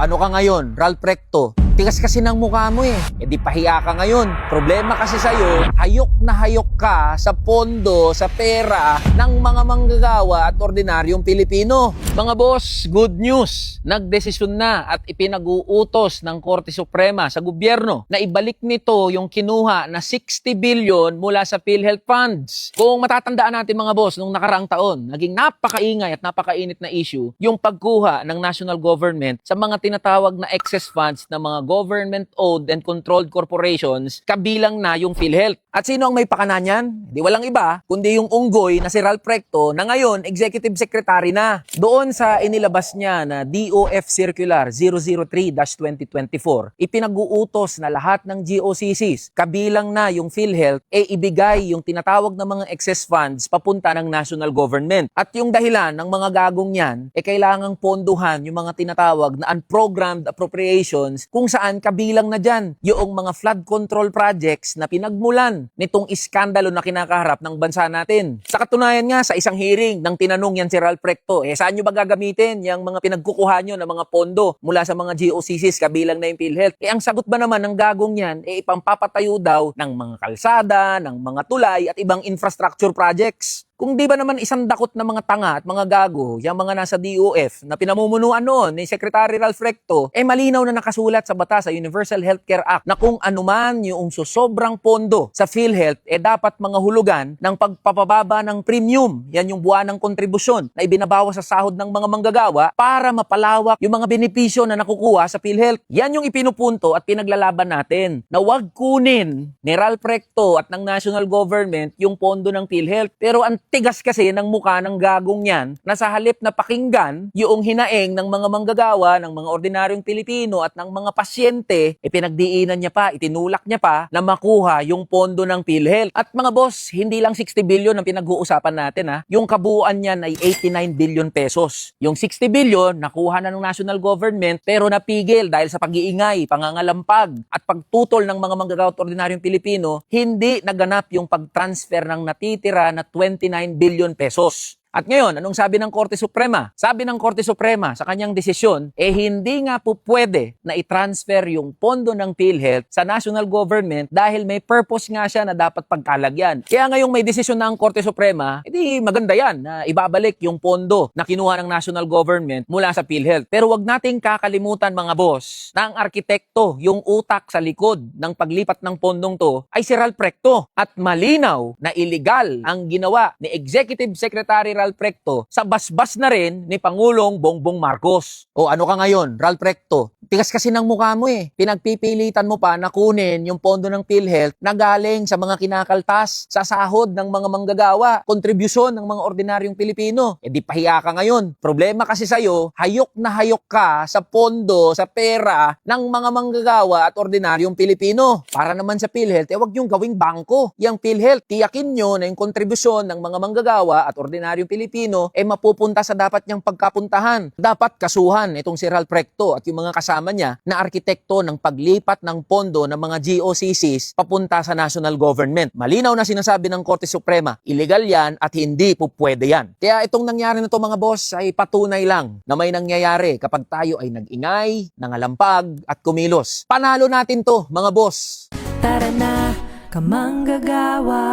ano ka ngayon? Ralph Recto. Tigas kasi ng mukha mo eh. E di pahiya ka ngayon. Problema kasi sa'yo, hayok na hayok ka sa pondo, sa pera ng mga manggagawa at ordinaryong Pilipino. Mga boss, good news. Nagdesisyon na at ipinag-uutos ng Korte Suprema sa gobyerno na ibalik nito yung kinuha na 60 billion mula sa PhilHealth Funds. Kung matatandaan natin mga boss, nung nakaraang taon, naging napakaingay at napakainit na issue yung pagkuha ng national government sa mga tinatawag na excess funds ng mga government-owned and controlled corporations, kabilang na yung PhilHealth. At sino ang may pakanan yan? Di walang iba, kundi yung unggoy na si Ralph Recto na ngayon Executive Secretary na. Doon sa inilabas niya na DOF Circular 003-2024, ipinag-uutos na lahat ng GOCCs, kabilang na yung PhilHealth, e ibigay yung tinatawag na mga excess funds papunta ng national government. At yung dahilan ng mga gagong yan, e kailangang ponduhan yung mga tinatawag na unprogrammed appropriations kung saan kabilang na dyan yung mga flood control projects na pinagmulan nitong iskandalo na kinakaharap ng bansa natin. Sa katunayan nga, sa isang hearing nang tinanong yan si Ralph Recto, eh saan nyo ba gagamitin yung mga pinagkukuha nyo ng mga pondo mula sa mga GOCCs kabilang na yung PhilHealth? Eh ang sagot ba naman ng gagong yan, eh ipampapatayo daw ng mga kalsada, ng mga tulay at ibang infrastructure projects. Kung di ba naman isang dakot na mga tanga at mga gago, yung mga nasa DOF na pinamumunuan noon ni Secretary Ralph Recto, eh malinaw na nakasulat sa batas sa Universal Healthcare Act na kung anuman yung sobrang pondo sa PhilHealth, eh dapat mga hulugan ng pagpapababa ng premium. Yan yung buwan ng kontribusyon na ibinabawas sa sahod ng mga manggagawa para mapalawak yung mga benepisyo na nakukuha sa PhilHealth. Yan yung ipinupunto at pinaglalaban natin na wag kunin ni Ralph Recto at ng national government yung pondo ng PhilHealth. Pero ang tigas kasi ng mukha ng gagong yan na sa halip na pakinggan yung hinaing ng mga manggagawa, ng mga ordinaryong Pilipino at ng mga pasyente, e pinagdiinan niya pa, itinulak niya pa na makuha yung pondo ng PhilHealth. At mga boss, hindi lang 60 billion ang pinag-uusapan natin ha. Yung kabuuan niyan ay 89 billion pesos. Yung 60 billion nakuha na ng national government pero napigil dahil sa pag-iingay, pangangalampag at pagtutol ng mga manggagawa at ordinaryong Pilipino, hindi naganap yung pag-transfer ng natitira na 29 billion pesos. At ngayon, anong sabi ng Korte Suprema? Sabi ng Korte Suprema sa kanyang desisyon, eh hindi nga po pwede na i-transfer yung pondo ng PhilHealth sa national government dahil may purpose nga siya na dapat pagkalagyan. Kaya ngayong may desisyon na ang Korte Suprema, edi maganda yan na ibabalik yung pondo na kinuha ng national government mula sa PhilHealth. Pero wag nating kakalimutan mga boss na ang arkitekto, yung utak sa likod ng paglipat ng pondong to ay si Ralph Recto. At malinaw na illegal ang ginawa ni Executive Secretary Ralph Recto sa basbas na rin ni Pangulong Bongbong Marcos. O ano ka ngayon, Ralph Recto? Tigas kasi ng mukha mo eh. Pinagpipilitan mo pa na kunin yung pondo ng PhilHealth na galing sa mga kinakaltas sa sahod ng mga manggagawa, kontribusyon ng mga ordinaryong Pilipino. E di pahiya ka ngayon. Problema kasi sa'yo, hayok na hayok ka sa pondo, sa pera ng mga manggagawa at ordinaryong Pilipino. Para naman sa PhilHealth, eh wag niyong gawing bangko. Yung PhilHealth, tiyakin nyo na yung kontribusyon ng mga manggagawa at ordinaryong Pilipino eh mapupunta sa dapat niyang pagkapuntahan. Dapat kasuhan itong si Ralph Recto at yung mga kasama niya na arkitekto ng paglipat ng pondo ng mga GOCCs papunta sa national government. Malinaw na sinasabi ng Korte Suprema, illegal yan at hindi po pwede yan. Kaya itong nangyari na to mga boss ay patunay lang na may nangyayari kapag tayo ay nag-ingay, nangalampag at kumilos. Panalo natin to mga boss. Tara na, kamanggagawa